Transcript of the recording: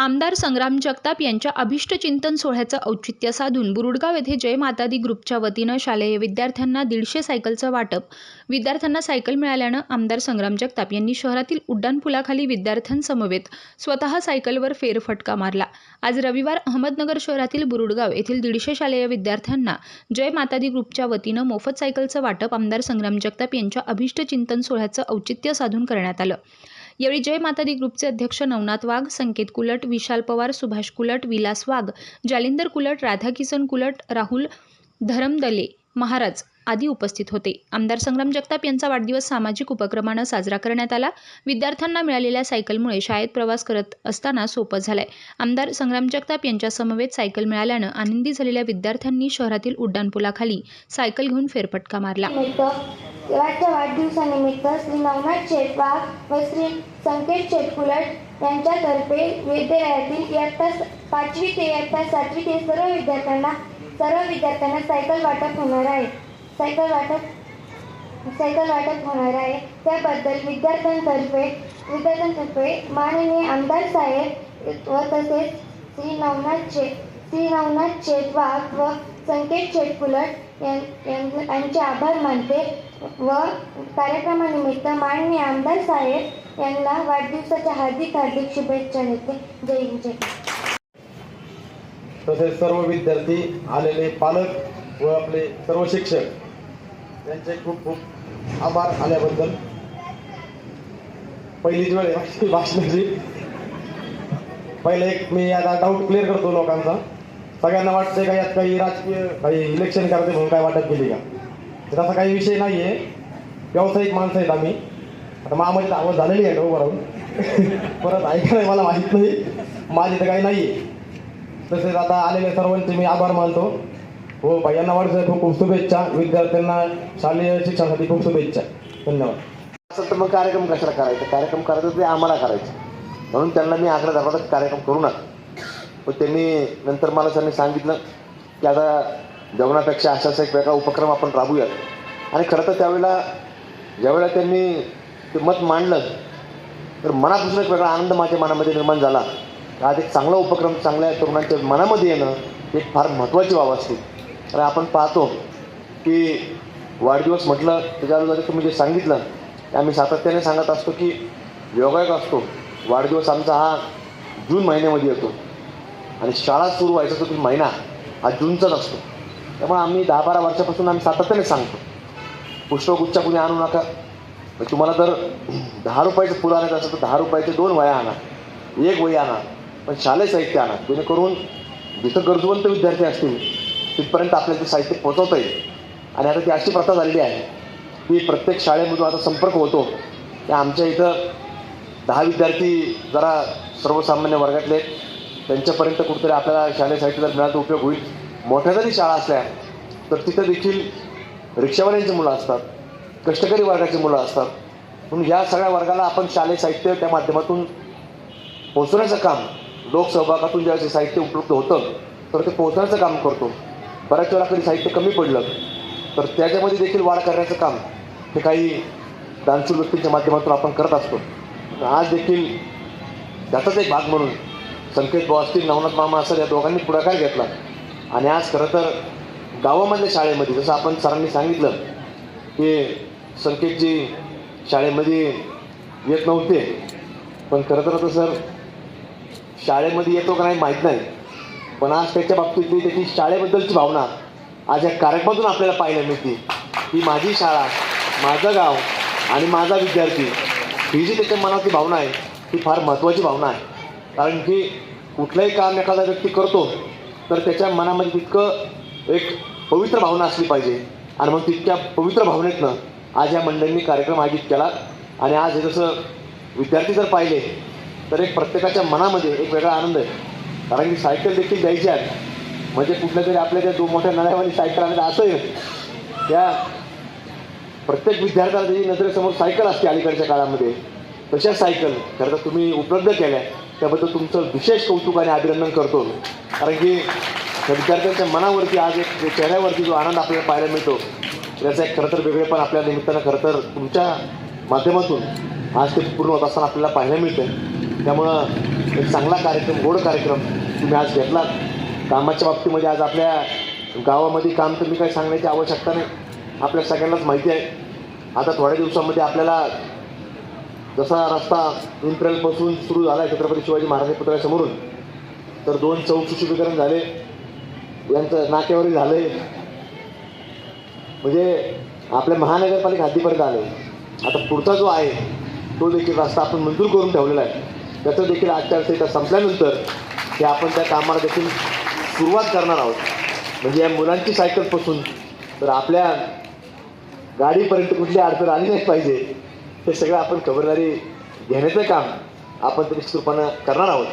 आमदार संग्राम जगताप यांच्या अभिष्ट चिंतन सोहळ्याचं औचित्य साधून बुरुडगाव येथे जय मातादी ग्रुपच्या वतीनं शालेय विद्यार्थ्यांना दीडशे सायकलचं वाटप. विद्यार्थ्यांना सायकल मिळाल्यानं आमदार संग्राम जगताप यांनी शहरातील उड्डाणपुलाखाली विद्यार्थ्यांसमवेत स्वतः सायकलवर फेरफटका मारला. आज रविवार अहमदनगर शहरातील बुरुडगाव येथील दीडशे शालेय विद्यार्थ्यांना जय मातादी ग्रुपच्या वतीनं मोफत सायकलचं वाटप आमदार संग्राम जगताप यांच्या अभिष्ट चिंतन सोहळ्याचं औचित्य साधून करण्यात आलं. यावेळी जय मातादी ग्रुपचे अध्यक्ष नवनाथ वाघ संकेत कुलट विशाल पवार सुभाष कुलट विलास वाघ जालिंदर कुलट राधाकिसन कुलट राहुल धरमदले महाराज आदी उपस्थित होते. आमदार संग्राम जगताप यांचा वाढदिवस सामाजिक उपक्रमानं साजरा करण्यात आला. विद्यार्थ्यांना मिळालेल्या सायकलमुळे शाळेत प्रवास करत असताना सोपं झालंय. आमदार संग्राम जगताप यांच्या समवेत सायकल मिळाल्यानं आनंदी झालेल्या विद्यार्थ्यांनी शहरातील उड्डाणपुलाखाली सायकल घेऊन फेरफटका मारला. वाढदिवसानिमित्त श्री नवनाथ शेटवाग व श्री संकेत शेटकुलट यांच्यातर्फे विद्यालयातील इयत्ता पाचवी ते इयत्ता सातवी ते सर्व विद्यार्थ्यांना सर्व विद्यार्थ्यांना सायकल वाटप होणार आहे. सायकल वाटप सायकल वाटप होणार आहे. त्याबद्दल विद्यार्थ्यांतर्फे विद्यार्थ्यांतर्फे माननीय आमदार साहेब व तसेच श्री नवनाथ शे श्री नवनाथ शेटवाग व संकेत शेटकुलट यां- यांचे आभार मानते व कार्यक्रमानिमित्त माननीय आमदार साहेब यांना वाढदिवसाच्या हार्दिक हार्दिक शुभेच्छा देते. जय जय तसेच सर्व विद्यार्थी आलेले पालक व आपले सर्व शिक्षक यांचे खूप खूप आभार आल्याबद्दल. पहिलीच वेळ आहे भाषणाची. पहिले एक मी आता डाऊट क्लिअर करतो लोकांचा. सगळ्यांना वाटतंय का यात काही राजकीय काही इलेक्शन करायचं म्हणून काय वाटत गेली का? तर असा काही विषय नाही आहे व्यावसायिक माणसं आहेत आम्ही. आता मामाची आवाज झालेली आहे उभं राहून परत ऐकायला मला माहीत नाही. माझी तर काही नाही आहे तसेच आता आलेल्या सर्वांचे मी आभार मानतो. हो भाई यांना वाटतं खूप खूप शुभेच्छा. विद्यार्थ्यांना शालेय शिक्षणासाठी खूप शुभेच्छा. धन्यवाद. असं तर मग कार्यक्रम कशाला करायचा? कार्यक्रम करायचं ते आम्हाला करायचं. म्हणून त्यांना मी आग्रह धरला कार्यक्रम करू नका. पण त्यांनी नंतर मला त्यांनी सांगितलं की आता जेवणापेक्षा असाच एक वेगळा उपक्रम आपण राबूयात. आणि खरं तर त्यावेळेला ज्यावेळेला त्यांनी ते मत मांडलं तर मनापासून एक वेगळा आनंद माझ्या मनामध्ये निर्माण झाला. आज एक चांगला उपक्रम चांगल्या तरुणांच्या मनामध्ये येणं ही एक फार महत्त्वाची बाब असते. आणि आपण पाहतो की वाढदिवस म्हटलं त्याच्याबरोबर तुम्ही जे सांगितलं ते आम्ही सातत्याने सांगत असतो की योगायोग असतो. वाढदिवस आमचा हा जून महिन्यामध्ये येतो. आणि शाळा सुरू व्हायचा तो महिना हा जूनचाच असतो. त्यामुळे आम्ही दहा बारा वर्षापासून आम्ही सातत्याने सांगतो पुष्पगुच्छा कुणी आणू नका. मग तुम्हाला जर दहा रुपयाचं फुलं आणायचं असेल तर दहा रुपयाचे दोन वया आणा एक वही आणा पण शालेय साहित्य आणा. जेणेकरून जिथं गरजवंत विद्यार्थी असतील तिथपर्यंत आपल्याला ते साहित्य पोचवता येईल. आणि आता ती अशी प्रथा झालेली आहे की प्रत्येक शाळेमधून आता संपर्क होतो. की आमच्या इथं दहा विद्यार्थी जरा सर्वसामान्य वर्गातले त्यांच्यापर्यंत कुठेतरी आपल्याला शालेय साहित्य जर मिळाला तर उपयोग होईल. मोठ्या जरी शाळा असल्या तर तिथं देखील रिक्षावाल्यांची मुलं असतात कष्टकरी वर्गाची मुलं असतात. म्हणून या सगळ्या वर्गाला आपण शालेय साहित्य त्या माध्यमातून पोहोचवण्याचं काम लोकसहभागातून ज्यावेळेस साहित्य उपलब्ध होतं तर ते पोहोचण्याचं काम करतो. बऱ्याच वेळा कधी साहित्य कमी पडलं तर त्याच्यामध्ये देखील वाढ करण्याचं काम हे काही दानशूर व्यक्तींच्या माध्यमातून आपण करत असतो. आज देखील त्याचाच एक भाग म्हणून संकेत भाऊ असतील नवनाथ मामा असेल या दोघांनी पुढाकार घेतला. आणि आज खरं तर गावामधल्या शाळेमध्ये जसं आपण सरांनी सांगितलं की संकेतजी शाळेमध्ये येत नव्हते. पण खरं तर आता सर शाळेमध्ये येतो का नाही माहीत नाही. पण आज त्याच्या बाबतीतली त्याची शाळेबद्दलची भावना आज या कार्यक्रमातून आपल्याला पाहायला मिळते. की माझी शाळा माझं गाव आणि माझा विद्यार्थी ही जी त्याच्या मनातली भावना आहे ती फार महत्त्वाची भावना आहे. कारण की कुठलंही काम एखादा व्यक्ती करतो तर त्याच्या मनामध्ये तितकं एक पवित्र भावना असली पाहिजे. आणि मग तितक्या पवित्र भावनेतनं आज या मंडळींनी कार्यक्रम आयोजित केला. आणि आज हे जसं विद्यार्थी जर पाहिले तर एक प्रत्येकाच्या मनामध्ये एक वेगळा आनंद आहे. कारण की सायकल देखील द्यायची आहे. म्हणजे कुठल्या तरी आपल्या त्या दोन मोठ्या नळ्यावाली सायकल आणत असं आहे त्या प्रत्येक विद्यार्थ्याला त्याची नजरेसमोर सायकल असते अलीकडच्या काळामध्ये. तशा सायकल खरं तर तुम्ही उपलब्ध केल्या. त्याबद्दल तुमचं विशेष कौतुक आणि अभिनंदन करतो कारण की त्या विद्यार्थ्यांच्या मनावरती आज एक चेहऱ्यावरती जो आनंद आपल्याला पाहायला मिळतो त्याचा एक खरंतर वेगळेपण आपल्या निमित्तानं खरं तर तुमच्या माध्यमातून आज ते पूर्ण होत असताना आपल्याला पाहायला मिळतं त्यामुळं एक चांगला कार्यक्रम गोड कार्यक्रम तुम्ही आज घेतलात. कामाच्या बाबतीमध्ये आज आपल्या गावामध्ये काम तर मी काही सांगण्याची आवश्यकता नाही. आपल्या सगळ्यांनाच माहिती आहे. आता थोड्या दिवसामध्ये आपल्याला जसा रस्ता इम्प्रेलपासून सुरू झाला आहे छत्रपती शिवाजी महाराज पुतळ्यासमोरून तर दोन चौक सुशोभीकरण झाले. यांचं नाक्यावरही आहे म्हणजे आपल्या महानगरपालिका हद्दीपर्यंत आले. आता पुढचा जो आहे तो देखील रस्ता आपण मंजूर करून ठेवलेला आहे. त्याचं देखील आचारसंहिता संपल्यानंतर की आपण त्या कामाला देखील सुरुवात करणार आहोत. म्हणजे या मुलांची सायकलपासून तर आपल्या गाडीपर्यंत कुठली अडचण आली नाही पाहिजे. हे सगळं आपण खबरदारी घेण्याचं काम आपण तरी निश्चित करणार आहोत.